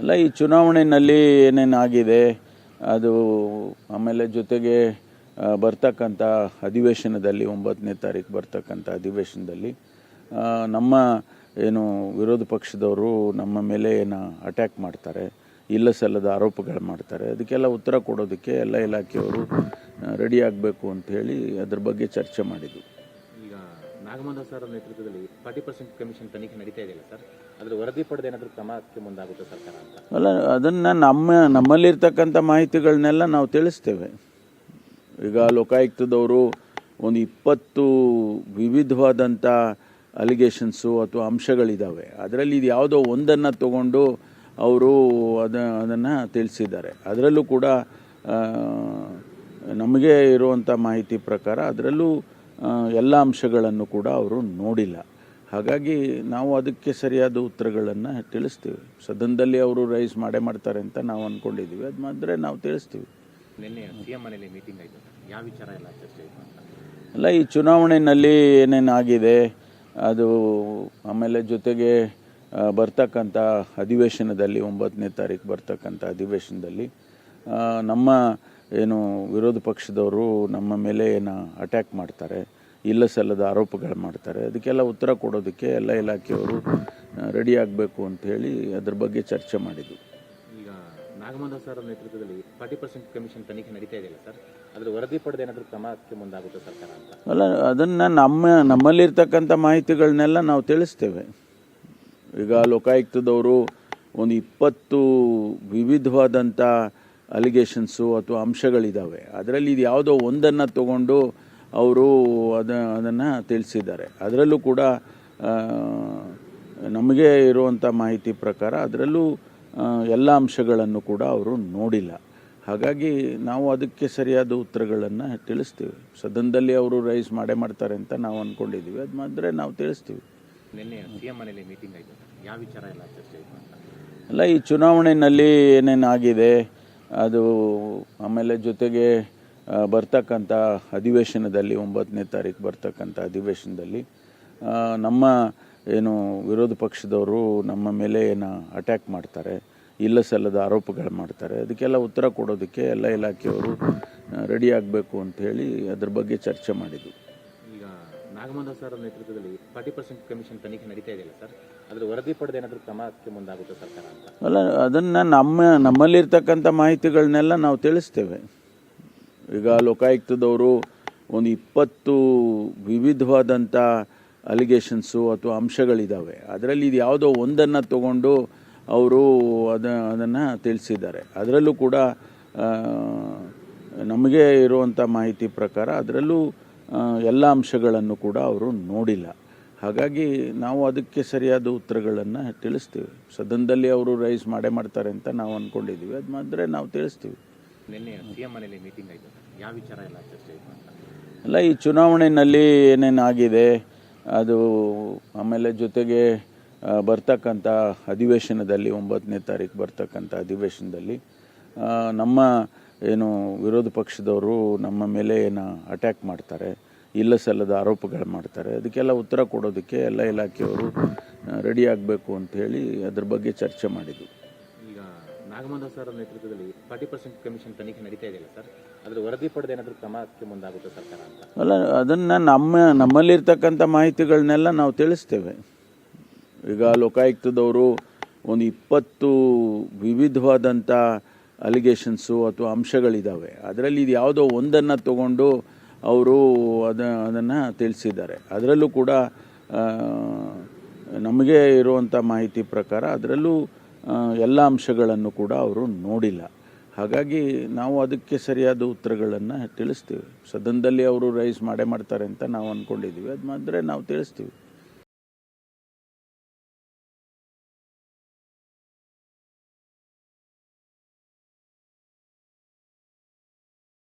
ಅಲ್ಲ, ಈ ಚುನಾವಣೆಯಲ್ಲಿ ಏನೇನಾಗಿದೆ ಅದು ಆಮೇಲೆ ಜೊತೆಗೆ ಬರ್ತಕ್ಕಂಥ ಅಧಿವೇಶನದಲ್ಲಿ, ಒಂಬತ್ತನೇ ತಾರೀಕು ಬರ್ತಕ್ಕಂಥ ಅಧಿವೇಶನದಲ್ಲಿ ನಮ್ಮ ಏನು ವಿರೋಧ ಪಕ್ಷದವರು ನಮ್ಮ ಮೇಲೆ ಏನು ಅಟ್ಯಾಕ್ ಮಾಡ್ತಾರೆ, ಇಲ್ಲ ಸಲ್ಲದ ಆರೋಪಗಳು ಮಾಡ್ತಾರೆ, ಅದಕ್ಕೆಲ್ಲ ಉತ್ತರ ಕೊಡೋದಕ್ಕೆ ಎಲ್ಲ ಇಲಾಖೆಯವರು ರೆಡಿ ಆಗಬೇಕು ಅಂತ ಹೇಳಿ ಅದ್ರ ಬಗ್ಗೆ ಚರ್ಚೆ ಮಾಡಿದ್ವಿ ನಾಗಮಂದ ಸರ್ ನೇತೃತ್ವದಲ್ಲಿ ಫಾರ್ಟಿ ಪರ್ಸೆಂಟ್ ಕಮಿಷನ್ ತನಿಖೆ ನಡೀತಾ ಇದೆಯಲ್ಲ ಸರ್? ಅದ್ರ ವರದಿ ಪಡೆದ ಏನಾದರೂ ಕ್ರಮಕ್ಕೆ ಮುಂದಾಗುತ್ತೆ ಸರ್ಕಾರ ಅಂತ? ಅಲ್ಲ, ಅದನ್ನು ನಮ್ಮ, ನಮ್ಮಲ್ಲಿರ್ತಕ್ಕಂಥ ಮಾಹಿತಿಗಳನ್ನೆಲ್ಲ ನಾವು ತಿಳಿಸ್ತೇವೆ. ಈಗ ಲೋಕಾಯುಕ್ತದವರು ಒಂದು ಇಪ್ಪತ್ತು ವಿವಿಧವಾದಂಥ ಅಲಿಗೇಷನ್ಸು ಅಥವಾ ಅಂಶಗಳಿದ್ದಾವೆ ಅದರಲ್ಲಿ ಇದು ಯಾವುದೋ ಒಂದನ್ನು ತಗೊಂಡು ಅವರು ಅದ, ಅದನ್ನು ತಿಳಿಸಿದ್ದಾರೆ. ಅದರಲ್ಲೂ ಕೂಡ ನಮಗೆ ಇರುವಂಥ ಮಾಹಿತಿ ಪ್ರಕಾರ ಅದರಲ್ಲೂ ಎಲ್ಲ ಅಂಶಗಳನ್ನು ಕೂಡ ಅವರು ನೋಡಿಲ್ಲ. ಹಾಗಾಗಿ ನಾವು ಅದಕ್ಕೆ ಸರಿಯಾದ ಉತ್ತರಗಳನ್ನು ತಿಳಿಸ್ತೀವಿ. ಸದನದಲ್ಲಿ ಅವರು ರೈಸ್ ಮಾಡೇ ಮಾಡ್ತಾರೆ ಅಂತ ನಾವು ಅಂದ್ಕೊಂಡಿದ್ದೀವಿ ಅದು ಮಾತ್ರ ನಾವು ತಿಳಿಸ್ತೀವಿ. ಅಲ್ಲ ಈ ಚುನಾವಣೆಯಲ್ಲಿ ಏನೇನಾಗಿದೆ ಅದು ಆಮೇಲೆ ಜೊತೆಗೆ ಬರ್ತಕ್ಕಂಥ ಅಧಿವೇಶನದಲ್ಲಿ ಒಂಬತ್ತನೇ ತಾರೀಕು ಬರ್ತಕ್ಕಂಥ ಅಧಿವೇಶನದಲ್ಲಿ ನಮ್ಮ ಏನು ವಿರೋಧ ಪಕ್ಷದವರು ನಮ್ಮ ಮೇಲೆ ಏನು ಅಟ್ಯಾಕ್ ಮಾಡ್ತಾರೆ ಇಲ್ಲ ಸಲ್ಲದ ಆರೋಪಗಳು ಮಾಡ್ತಾರೆ ಅದಕ್ಕೆಲ್ಲ ಉತ್ತರ ಕೊಡೋದಕ್ಕೆ ಎಲ್ಲ ಇಲಾಖೆಯವರು ರೆಡಿ ಆಗಬೇಕು ಅಂತ ಹೇಳಿ ಅದ್ರ ಬಗ್ಗೆ ಚರ್ಚೆ ಮಾಡಿದ್ವಿ ಈಗ ನಾಗಮಂದ ಸರ್ ನೇತೃತ್ವದಲ್ಲಿ ಫಾರ್ಟಿ ಪರ್ಸೆಂಟ್ ಕಮಿಷನ್ ತನಿಖೆ ನಡೀತಾ ಇದೆಯಲ್ಲ ಸರ್? ಅದ್ರ ವರದಿ ಪಡೆದ ಏನಾದರೂ ಕ್ರಮಕ್ಕೆ ಮುಂದಾಗುತ್ತೆ ಸರ್ಕಾರ ಅಂತ? ಅಲ್ಲ ಅದನ್ನು ನಮ್ಮ ನಮ್ಮಲ್ಲಿರ್ತಕ್ಕಂಥ ಮಾಹಿತಿಗಳನ್ನೆಲ್ಲ ನಾವು ತಿಳಿಸ್ತೇವೆ. ಈಗ ಲೋಕಾಯುಕ್ತದವರು ಒಂದು ಇಪ್ಪತ್ತು ವಿವಿಧವಾದಂಥ ಅಲಿಗೇಷನ್ಸು ಅಥವಾ ಅಂಶಗಳಿದ್ದಾವೆ ಅದರಲ್ಲಿ ಇದು ಯಾವುದೋ ಒಂದನ್ನು ತಗೊಂಡು ಅವರು ಅದ ಅದನ್ನು ತಿಳಿಸಿದ್ದಾರೆ. ಅದರಲ್ಲೂ ಕೂಡ ನಮಗೆ ಇರುವಂಥ ಮಾಹಿತಿ ಪ್ರಕಾರ ಅದರಲ್ಲೂ ಎಲ್ಲ ಅಂಶಗಳನ್ನು ಕೂಡ ಅವರು ನೋಡಿಲ್ಲ. ಹಾಗಾಗಿ ನಾವು ಅದಕ್ಕೆ ಸರಿಯಾದ ಉತ್ತರಗಳನ್ನು ತಿಳಿಸ್ತೀವಿ. ಸದನದಲ್ಲಿ ಅವರು ರೈಸ್ ಮಾಡೇ ಮಾಡ್ತಾರೆ ಅಂತ ನಾವು ಅಂದ್ಕೊಂಡಿದ್ದೀವಿ ಅದು ಮಾತ್ರ ನಾವು ತಿಳಿಸ್ತೀವಿ. ಅಲ್ಲ ಈ ಚುನಾವಣೆಯಲ್ಲಿ ಏನೇನಾಗಿದೆ ಅದು ಆಮೇಲೆ ಜೊತೆಗೆ ಬರ್ತಕ್ಕಂಥ ಅಧಿವೇಶನದಲ್ಲಿ ಒಂಬತ್ತನೇ ತಾರೀಕು ಬರ್ತಕ್ಕಂಥ ಅಧಿವೇಶನದಲ್ಲಿ ನಮ್ಮ ಏನು ವಿರೋಧ ಪಕ್ಷದವರು ನಮ್ಮ ಮೇಲೆ ಏನು ಅಟ್ಯಾಕ್ ಮಾಡ್ತಾರೆ, ಇಲ್ಲ ಸಲ್ಲದ ಆರೋಪಗಳು ಮಾಡ್ತಾರೆ, ಅದಕ್ಕೆಲ್ಲ ಉತ್ತರ ಕೊಡೋದಕ್ಕೆ ಎಲ್ಲ ಇಲಾಖೆಯವರು ರೆಡಿ ಆಗಬೇಕು ಅಂತ ಹೇಳಿ ಅದ್ರ ಬಗ್ಗೆ ಚರ್ಚೆ ಮಾಡಿದ್ವಿ. ನಾಗಮಂದ ಸರ್ ನೇತೃತ್ವದಲ್ಲಿ ಫಾರ್ಟಿ ಪರ್ಸೆಂಟ್ ಕಮಿಷನ್ ತನಿಖೆ ನಡೀತಾ ಇದೆಯಲ್ಲ ಸರ್? ಅದ್ರ ವರದಿ ಪಡೆದ ಏನಾದರೂ ಕ್ರಮಕ್ಕೆ ಮುಂದಾಗುತ್ತೆ ಸರ್ಕಾರ ಅಂತ? ಅಲ್ಲ, ಅದನ್ನು ನಮ್ಮ, ನಮ್ಮಲ್ಲಿರ್ತಕ್ಕಂಥ ಮಾಹಿತಿಗಳನ್ನೆಲ್ಲ ನಾವು ತಿಳಿಸ್ತೇವೆ. ಈಗ ಲೋಕಾಯುಕ್ತದವರು ಒಂದು ಇಪ್ಪತ್ತು ವಿವಿಧವಾದಂಥ ಅಲಿಗೇಷನ್ಸು ಅಥವಾ ಅಂಶಗಳಿದ್ದಾವೆ ಅದರಲ್ಲಿ ಇದು ಯಾವುದೋ ಒಂದನ್ನು ತಗೊಂಡು ಅವರು ಅದ, ಅದನ್ನು ತಿಳಿಸಿದ್ದಾರೆ. ಅದರಲ್ಲೂ ಕೂಡ ನಮಗೆ ಇರುವಂಥ ಮಾಹಿತಿ ಪ್ರಕಾರ ಅದರಲ್ಲೂ ಎಲ್ಲ ಅಂಶಗಳನ್ನು ಕೂಡ ಅವರು ನೋಡಿಲ್ಲ. ಹಾಗಾಗಿ ನಾವು ಅದಕ್ಕೆ ಸರಿಯಾದ ಉತ್ತರಗಳನ್ನು ತಿಳಿಸ್ತೀವಿ. ಸದನದಲ್ಲಿ ಅವರು ರೈಸ್ ಮಾಡೇ ಮಾಡ್ತಾರೆ ಅಂತ ನಾವು ಅಂದ್ಕೊಂಡಿದ್ದೀವಿ ಅದು ಮಾತ್ರ ನಾವು ತಿಳಿಸ್ತೀವಿ. ಅಲ್ಲ ಈ ಚುನಾವಣೆಯಲ್ಲಿ ಏನೇನಾಗಿದೆ ಅದು ಆಮೇಲೆ ಜೊತೆಗೆ ಬರ್ತಕ್ಕಂಥ ಅಧಿವೇಶನದಲ್ಲಿ ಒಂಬತ್ತನೇ ತಾರೀಕು ಬರ್ತಕ್ಕಂಥ ಅಧಿವೇಶನದಲ್ಲಿ ನಮ್ಮ ಏನು ವಿರೋಧ ಪಕ್ಷದವರು ನಮ್ಮ ಮೇಲೆ ಏನು ಅಟ್ಯಾಕ್ ಮಾಡ್ತಾರೆ ಇಲ್ಲ ಸಲ್ಲದ ಆರೋಪಗಳು ಮಾಡ್ತಾರೆ ಅದಕ್ಕೆಲ್ಲ ಉತ್ತರ ಕೊಡೋದಕ್ಕೆ ಎಲ್ಲ ಇಲಾಖೆಯವರು ರೆಡಿ ಆಗಬೇಕು ಅಂತ ಹೇಳಿ ಅದ್ರ ಬಗ್ಗೆ ಚರ್ಚೆ ಮಾಡಿದ್ವಿ. ಈಗ ನಾಗಮಂದ ಸರ್ ನೇತೃತ್ವದಲ್ಲಿ ಫಾರ್ಟಿ ಪರ್ಸೆಂಟ್ ಕಮಿಷನ್ ತನಿಖೆ ನಡೀತಾ ಇದೆಯಲ್ಲ ಸರ್? ಅದರ ವರದಿ ಪಡೆದ ಏನಾದರೂ ಕ್ರಮಕ್ಕೆ ಮುಂದಾಗುತ್ತೆ ಸರ್ಕಾರ ಅಂತ? ಅಲ್ಲ ಅದನ್ನು ನಮ್ಮ ನಮ್ಮಲ್ಲಿರ್ತಕ್ಕಂಥ ಮಾಹಿತಿಗಳನ್ನೆಲ್ಲ ನಾವು ತಿಳಿಸ್ತೇವೆ. ಈಗ ಲೋಕಾಯುಕ್ತದವರು ಒಂದು ಇಪ್ಪತ್ತು ವಿವಿಧವಾದಂಥ ಅಲಿಗೇಷನ್ಸು ಅಥವಾ ಅಂಶಗಳಿದ್ದಾವೆ ಅದರಲ್ಲಿ ಇದು ಯಾವುದೋ ಒಂದನ್ನು ತಗೊಂಡು ಅವರು ಅದ, ಅದನ್ನು ತಿಳಿಸಿದ್ದಾರೆ. ಅದರಲ್ಲೂ ಕೂಡ ನಮಗೆ ಇರುವಂಥ ಮಾಹಿತಿ ಪ್ರಕಾರ ಅದರಲ್ಲೂ ಎಲ್ಲ ಅಂಶಗಳನ್ನು ಕೂಡ ಅವರು ನೋಡಿಲ್ಲ. ಹಾಗಾಗಿ ನಾವು ಅದಕ್ಕೆ ಸರಿಯಾದ ಉತ್ತರಗಳನ್ನು ತಿಳಿಸ್ತೀವಿ. ಸದನದಲ್ಲಿ ಅವರು ರೈಸ್ ಮಾಡೇ ಮಾಡ್ತಾರೆ ಅಂತ ನಾವು ಅಂದ್ಕೊಂಡಿದ್ದೀವಿ ಅದು ಮಾತ್ರ ನಾವು ತಿಳಿಸ್ತೀವಿ.